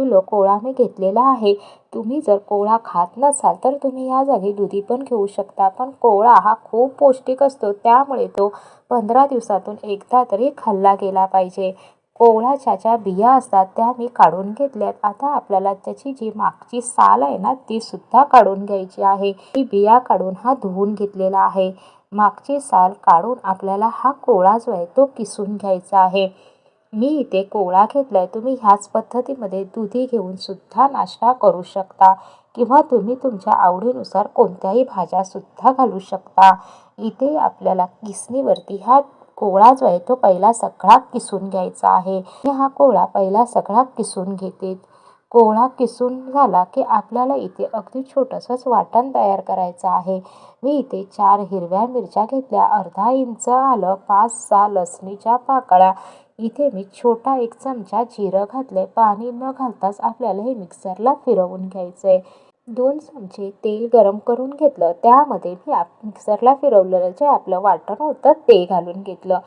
Kilo कोळा मी घेतलेला आहे. तुम्ही जर कोळा खात नसाल तर तुम्ही या जागी दुधी पण घेऊ शकता. पण कोळा हा खूप पौष्टिक असतो. त्यामुळे तो पंधरा दिवसातून एकदा तरी खाल्ला गेला पाहिजे. कोवळाच्या ज्या बिया असतात त्या मी काढून घेतल्यात. आता आपल्याला त्याची जी मागची साल आहे ना ती सुद्धा काढून घ्यायची आहे. ती बिया काढून हा धुवून घेतलेला आहे. मागची साल काढून आपल्याला हा कोळा जो आहे तो किसून घ्यायचा आहे. मी इथे कोवळा घेतलाय तुम्ही ह्याच पद्धतीमध्ये दुधी घेऊन सुद्धा नाश्ता करू शकता किंवा तुम्ही तुमच्या आवडीनुसार कोणत्याही भाज्या सुद्धा घालू शकता. इथे आपल्याला किसणीवरती हा कोवळा जो आहे तो पहिला सगळा किसून घ्यायचा आहे. मी हा कोवळा पहिला सगळा किसून घेते. कोवळा किसून झाला की आपल्याला इथे अगदी छोटंसंच वाटण तयार करायचं आहे. मी इथे चार हिरव्या मिरच्या घेतल्या अर्धा इंच आलं पाच सहा लसणीच्या पाकळ्या इथे मी छोटा एक चमचा जिरं घातलंय. पाणी न घालताच आपल्याला हे मिक्सरला फिरवून घ्यायचं आहे दोन चमचे तेल गरम करून घेतलं. त्यामध्ये मी आप मिक्सरला फिरवलेलं जे आपलं वाटण होतं ते घालून घेतलं.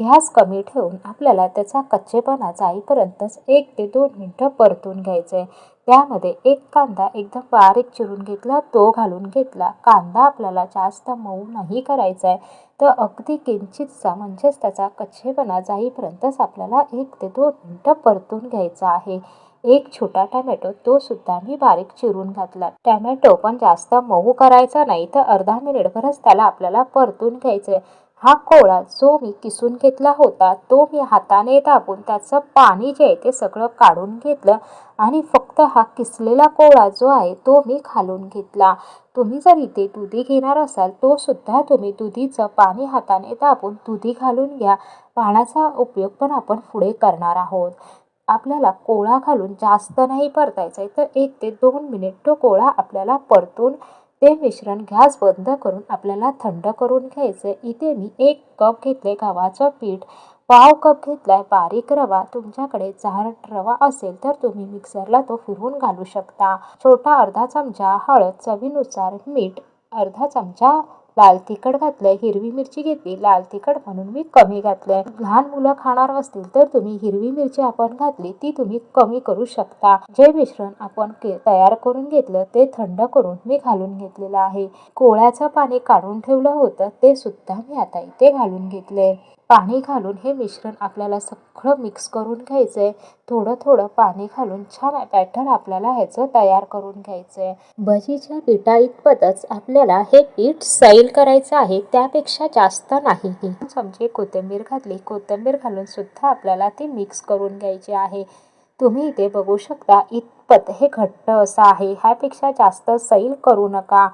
गॅस कमी ठेवून आपल्याला त्याचा कच्चेपणा जाईपर्यंतच एक ते दोन मिनटं परतून घ्यायचं आहे त्यामध्ये एक कांदा एकदम बारीक चिरून घेतला तो घालून घेतला. कांदा आपल्याला जास्त मऊ नाही करायचा आहे तर अगदी किंचितचा म्हणजेच त्याचा कच्चेपणा जाईपर्यंतच आपल्याला एक ते दोन मिनटं परतून घ्यायचा आहे. एक छोटा टॅमॅटो तो सुद्धा मी बारीक चिरून घातला. टॅमॅटो पण जास्त मऊ करायचा नाही तर अर्धा मिनिटभरच त्याला आपल्याला परतून घ्यायचं आहे हा कोळा जो मी किसून घेतला होता तो मी हाताने दाबून त्याचं पाणी जे आहे ते सगळं काढून घेतलं आणि फक्त हा किसलेला कोळा जो आहे तो मी खालून घेतला. तुम्ही जर इथे दुधी घेणार असाल तो सुद्धा तुम्ही दुधीचं पाणी हाताने दाबून दुधी घालून घ्या. पाण्याचा उपयोग पण आपण पुढे करणार आहोत. आपल्याला कोळा घालून जास्त नाही परतायचा आहे तर एक ते दोन मिनिट तो कोळा आपल्याला परतून ते मिश्रण गॅस बंद करून आपल्याला थंड करून घ्यायचं इथे मी एक कप घेतले गव्हाचं पीठ. पाव कप घेतलाय बारीक रवा. तुमच्याकडे जाड रवा असेल तर तुम्ही मिक्सरला तो फिरवून घालू शकता. छोटा अर्धा चमचा हळद चवीनुसार मीठ अर्धा चमचा लाल तिखट घातलंय हिरवी मिरची घेतली लाल तिखट म्हणून मी कमी घातलंय. लहान मुलं खाणार असतील तर तुम्ही हिरवी मिरची आपण घातली ती तुम्ही कमी करू शकता. जे मिश्रण आपण तयार करून घेतलं ते थंड करून मी घालून घेतलेलं आहे. कोळ्याचं पाणी काढून ठेवलं होतं ते सुद्धा मी आता इथे घालून घेतले पाणी घालून हे मिश्रण आपल्याला सगळं मिक्स करून घ्यायचं आहे थोडं थोडं पाणी घालून छान बॅटर आपल्याला ह्याचं तयार करून घ्यायचं आहे भजीच्या पिठा इतपतच आपल्याला हे पीठ सैल करायचं आहे त्यापेक्षा जास्त नाही. चमचे कोथिंबीर घातली. कोथिंबीर घालून सुद्धा आपल्याला ती मिक्स करून घ्यायची आहे. तुम्ही इथे बघू शकता इतपत हे घट्ट असं आहे. ह्यापेक्षा जास्त सैल करू नका.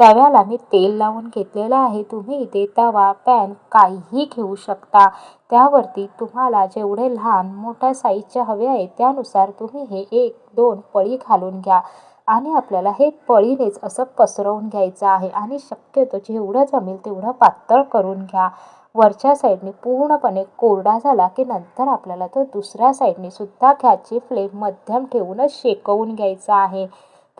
तव्याला मी तेल लावून घेतलेलं आहे. तुम्ही इथे तवा पॅन काहीही घेऊ शकता. त्यावरती तुम्हाला जेवढे लहान मोठ्या साईजचे हवे आहे त्यानुसार तुम्ही हे एक दोन पळी घालून घ्या. आणि आपल्याला हे पळीनेच असं पसरवून घ्यायचं आहे. आणि शक्यतो जेवढं जमेल तेवढं पातळ करून घ्या. वरच्या साईडने पूर्णपणे कोरडा झाला की नंतर आपल्याला तो दुसऱ्या साईडने सुद्धा गॅसची फ्लेम मध्यम ठेवूनच शेकवून घ्यायचा आहे.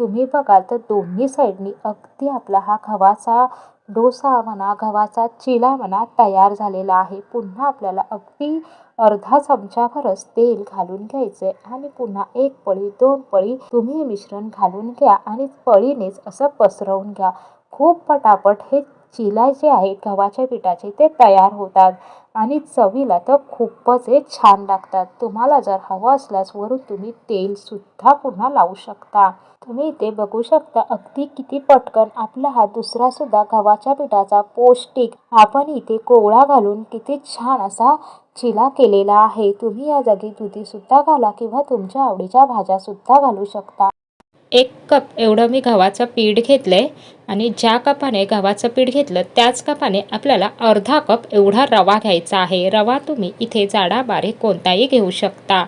तुम्ही बघाल तर दोन्ही साईडनी अगदी आपला हा गव्हाचा डोसा म्हणा गव्हाचा चिला म्हणा तयार झालेला आहे. पुन्हा आपल्याला अगदी अर्धा चमचाभरच तेल घालून घ्यायचे आणि पुन्हा एक पळी दोन पळी तुम्ही मिश्रण घालून घ्या आणि पळीनेच असं पसरवून घ्या. खूप पटापट हे चिला जे आहेत गव्हाच्या पिठाचे ते तयार होतात. आणि चवीला तर खूपच हे छान लागतात. तुम्हाला जर हवं असल्यास वरून तुम्ही तेलसुद्धा पुन्हा लावू शकता. तुम्ही इथे बघू शकता अगदी किती पटकन आपला हा दुसरा सुद्धा गव्हाच्या पिठाचा पौष्टिक आपण इथे कोवळा घालून किती छान असा चिला केलेला आहे. तुम्ही या जागी दुधीसुद्धा घाला किंवा तुमच्या आवडीच्या भाज्यासुद्धा घालू शकता. एक कप एवढं मी गव्हाचं पीठ घेतलं आहे आणि ज्या कपाने गव्हाचं पीठ घेतलं त्याच कपाने आपल्याला अर्धा कप एवढा रवा घ्यायचा आहे. रवा तुम्ही इथे जाडा बारीक कोणताही घेऊ शकता.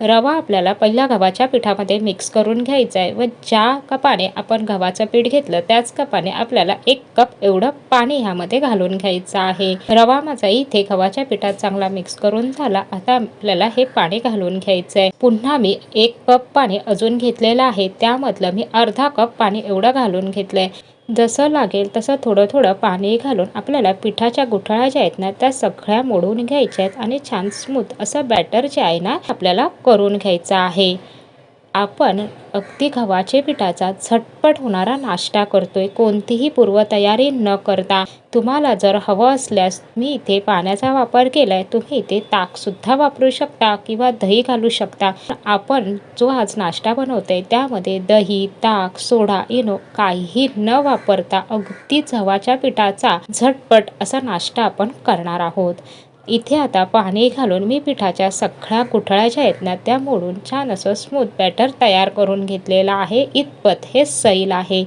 रवा आपल्याला पहिल्या गव्हाच्या पिठामध्ये मिक्स करून घ्यायचा आहे व ज्या कपाने आपण गव्हाचं पीठ घेतलं त्याच कपाने आपल्याला एक कप एवढं पाणी ह्यामध्ये घालून घ्यायचं आहे. रवा माझा इथे गव्हाच्या पिठात चांगला मिक्स करून झाला. आता आपल्याला हे पाणी घालून घ्यायचं आहे पुन्हा मी एक कप पाणी अजून घेतलेलं आहे. त्यामधलं मी अर्धा कप पाणी एवढं घालून घेतलंय. जसं लागेल तसं थोडं थोडं पाणी घालून आपल्याला पिठाच्या गुठळ्या ज्या आहेत ना त्या सगळ्या मोडून घ्यायच्या आहेत आणि छान स्मूथ असं बॅटर जे आहे ना आपल्याला करून घ्यायचं आहे. आपण अगदी गव्हाचे पिठाचा झटपट होणारा नाश्ता करतोय कोणतीही पूर्वतयारी न करता. तुम्हाला जर हवं असल्यास मी इथे पाण्याचा वापर केलाय तुम्ही इथे ताकसुद्धा वापरू शकता किंवा दही घालू शकता. आपण जो आज नाश्ता बनवतोय त्यामध्ये दही ताक सोडा इनो काहीही न वापरता अगदी गव्हाच्या पिठाचा झटपट असा नाश्ता आपण करणार आहोत. इथे आता पाणी घालून मी पिठाच्या सगळ्या कुठळ्याच्या आहेत ना त्या मोडून छान असं स्मूथ बॅटर तयार करून घेतलेलं आहे. इतपत हे सैल आहे.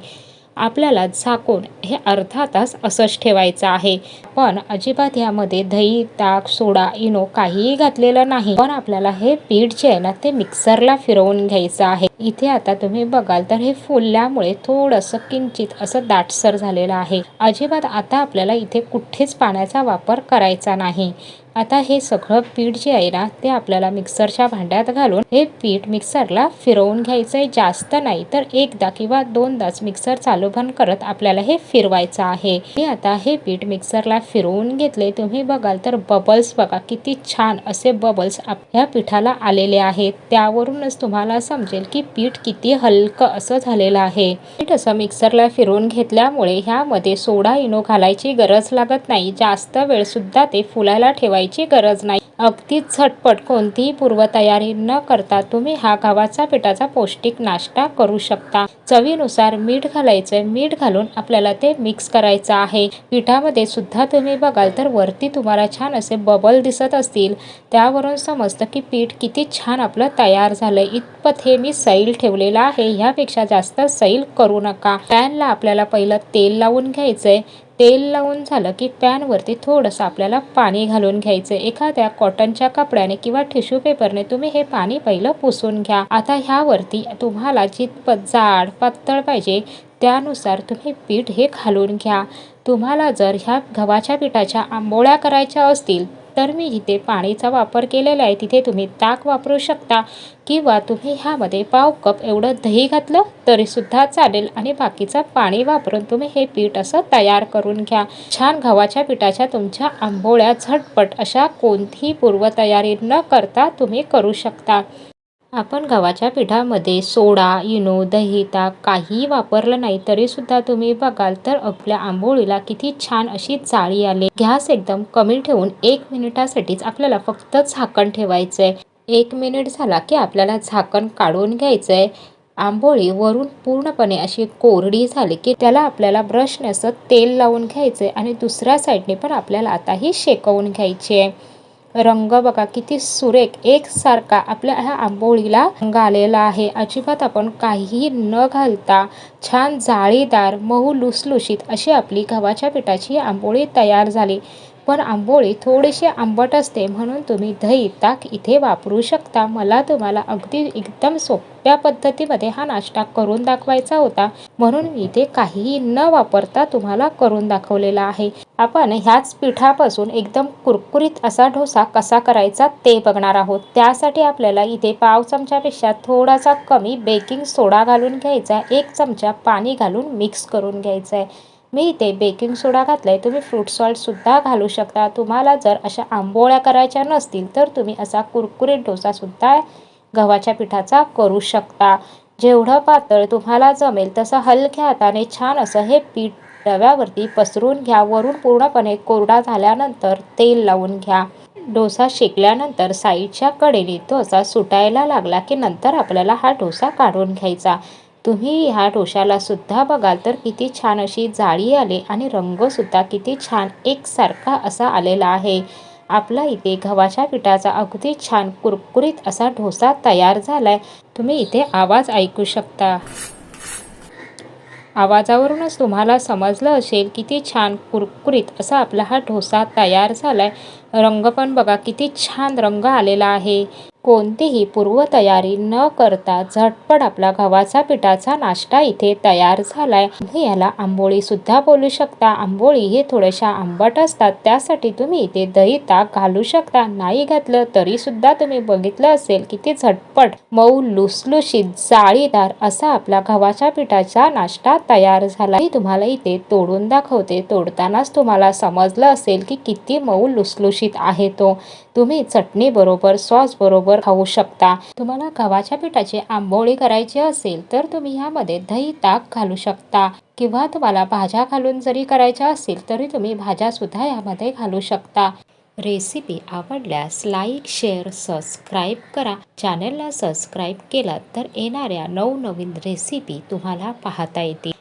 आपल्याला झाकून हे अर्धा तास असंच ठेवायचं आहे. पण अजिबात यामध्ये दही ताक सोडा इनो काहीही घातलेलं नाही. पण आपल्याला हे पीठ जे आहे ना ते मिक्सरला फिरवून घ्यायचं आहे. इथे आता तुम्ही बघाल तर हे फुलल्यामुळे थोडंसं किंचित असं दाटसर झालेलं आहे. अजिबात आता आपल्याला इथे कुठेच पाण्याचा वापर करायचा नाही. आता हे सगळं पीठ जे आहे ना ते आपल्याला मिक्सरच्या भांड्यात घालून हे पीठ मिक्सरला फिरवून घ्यायचं आहे जास्त नाही तर एकदा किंवा दोनदाच मिक्सर चालू बंद करत आपल्याला हे फिरवायचं आहे. मी आता हे पीठ मिक्सरला फिरवून घेतले. तुम्ही बघाल तर बबल्स बघा किती छान असे बबल्स ह्या पिठाला आलेले आहेत. त्यावरूनच तुम्हाला समजेल की पीठ किती हलकं असं झालेलं आहे. पीठ असं मिक्सरला फिरवून घेतल्यामुळे ह्यामध्ये सोडा इनो घालायची गरज लागत नाही. जास्त वेळ सुद्धा ते फुलायला ठेवायची गरज नाही. अगदीच झटपट कोणतीही पूर्वतयारी न करता तुम्ही हा गव्हाचा पिठाचा पौष्टिक नाश्ता करू शकता. चवीनुसार मीठ घालायचं. मीठ घालून आपल्याला ते मिक्स करायचं आहे. पिठामध्ये सुद्धा तुम्ही बघाल तर वरती तुम्हाला छान असे बबल दिसत असतील. त्यावरून समजतं की पीठ किती छान आपलं तयार झालं. इतपत हे मी सैल ठेवलेला आहे. ह्यापेक्षा जास्त सैल करू नका. पॅनला आपल्याला पहिलं तेल लावून घ्यायचंय. तेल लावून झालं की पॅनवरती थोडंसं आपल्याला पाणी घालून घ्यायचं एखाद्या कॉटनच्या कपड्याने किंवा टिश्यू पेपरने तुम्ही हे पाणी पहिलं पुसून घ्या. आता ह्यावरती तुम्हाला जितपत जाड पातळ पाहिजे त्यानुसार तुम्ही पीठ हे घालून घ्या. तुम्हाला जर ह्या गव्हाच्या पिठाच्या आंबोळ्या करायच्या असतील तर मी जिथे पाणीचा वापर केलेला आहे. तिथे तुम्ही ताक वापरू शकता किंवा तुम्ही ह्यामध्ये पाव कप एवढं दही घातलं तरीसुद्धा चालेल आणि बाकीचं पाणी वापरून तुम्ही हे पीठ असं तयार करून घ्या. छान गव्हाच्या पिठाच्या तुमच्या आंबोळ्या झटपट अशा कोणतीही पूर्वतयारी न करता तुम्ही करू शकता. आपण गव्हाच्या पिठामध्ये सोडा इनो दही ताक काहीही वापरलं नाही तरीसुद्धा तुम्ही बघाल तर आपल्या आंबोळीला किती छान अशी चाळी आली. गॅस एकदम कमी ठेवून एक मिनिटासाठीच आपल्याला फक्त झाकण ठेवायचं आहे एक मिनिट झाला की आपल्याला झाकण काढून घ्यायचं आहे आंबोळी वरून पूर्णपणे अशी कोरडी झाली की त्याला आपल्याला ब्रशने असं तेल लावून घ्यायचं आहे आणि दुसऱ्या साईडने पण आपल्याला आता ही शेकवून घ्यायची आहे रंग बघा किती सुरेख. एकसारखा आपल्या ह्या आंबोळीला रंग आलेला आहे. अजिबात आपण काहीही न घालता छान जाळीदार मऊ लुसलुशीत अशी आपली गव्हाच्या पिठाची आंबोळी तयार झाली. पण आंबोळी थोडीशी आंबट असते म्हणून तुम्ही दही ताक इथे वापरू शकता. मला तुम्हाला अगदी एकदम सोप्या पद्धतीमध्ये हा नाश्ता करून दाखवायचा होता म्हणून मी इथे काहीही न वापरता तुम्हाला करून दाखवलेला आहे. आपण ह्याच पिठापासून एकदम कुरकुरीत असा डोसा कसा करायचा ते बघणार आहोत. त्यासाठी आपल्याला इथे पाव चमच्यापेक्षा थोडासा कमी बेकिंग सोडा घालून घ्यायचा एक चमचा पाणी घालून मिक्स करून घ्यायचा आहे. मी इथे बेकिंग सोडा घातला आहे तुम्ही फ्रूट सॉल्टसुद्धा घालू शकता. तुम्हाला जर अशा आंबोळ्या करायच्या नसतील तर तुम्ही असा कुरकुरीत डोसासुद्धा गव्हाच्या पिठाचा करू शकता. जेवढं पातळ तुम्हाला जमेल तसं हलक्या हाताने छान असं हे पीठ रव्यावरती पसरून घ्या. वरून पूर्णपणे कोरडा झाल्यानंतर तेल लावून घ्या. डोसा शेकल्यानंतर साईडच्या कडेने तो असा सुटायला लागला की नंतर आपल्याला हा डोसा काढून घ्यायचा. तुम्ही ह्या डोशाला सुद्धा बघाल तर किती छान अशी जाळी आली आणि रंगसुद्धा किती छान एकसारखा असा आलेला आहे. आपला इथे गव्हाच्या पिठाचा अगदी छान कुरकुरीत असा डोसा तयार झालाय. तुम्ही इथे आवाज ऐकू शकता. आवाजावरूनच तुम्हाला समजलं असेल किती छान कुरकुरीत असा आपला हा डोसा तयार झाला आहे रंग पण बघा किती छान रंग आलेला आहे. कोणतीही पूर्वतयारी न करता झटपट आपला गव्हाचा पिठाचा नाश्ता इथे तयार झालाय. तुम्ही याला आंबोळी सुद्धा बोलू शकता. आंबोळी हे थोड्याशा आंबट असतात त्यासाठी तुम्ही इथे दही ताक घालू शकता. नाही घातलं तरी सुद्धा तुम्ही बघितलं असेल किती झटपट मऊ लुसलुशीत जाळीदार असा आपला गव्हाच्या पिठाचा नाश्ता तयार झाला मी तुम्हाला इथे तोडून दाखवते. तोडतानाच तुम्हाला समजलं असेल की किती मऊ लुसलुशीत खुसखुशीत आहे तो. तुम्ही चटणी बरोबर सॉस बरोबर खाऊ शकता. तुम्हाला गव्हाच्या पिठाचे आंबोळी करायची असेल तर तुम्ही ह्यामध्ये दही ताक घालू शकता. किंवा तुम्हाला भाज्या घालून जरी करायच्या असेल तरी तुम्ही भाज्या सुद्धा यामध्ये घालू शकता. रेसिपी आवडल्यास लाईक शेअर सबस्क्राईब करा. चॅनलला सबस्क्राईब केलात तर येणाऱ्या नवनवीन रेसिपी तुम्हाला पाहता येतील.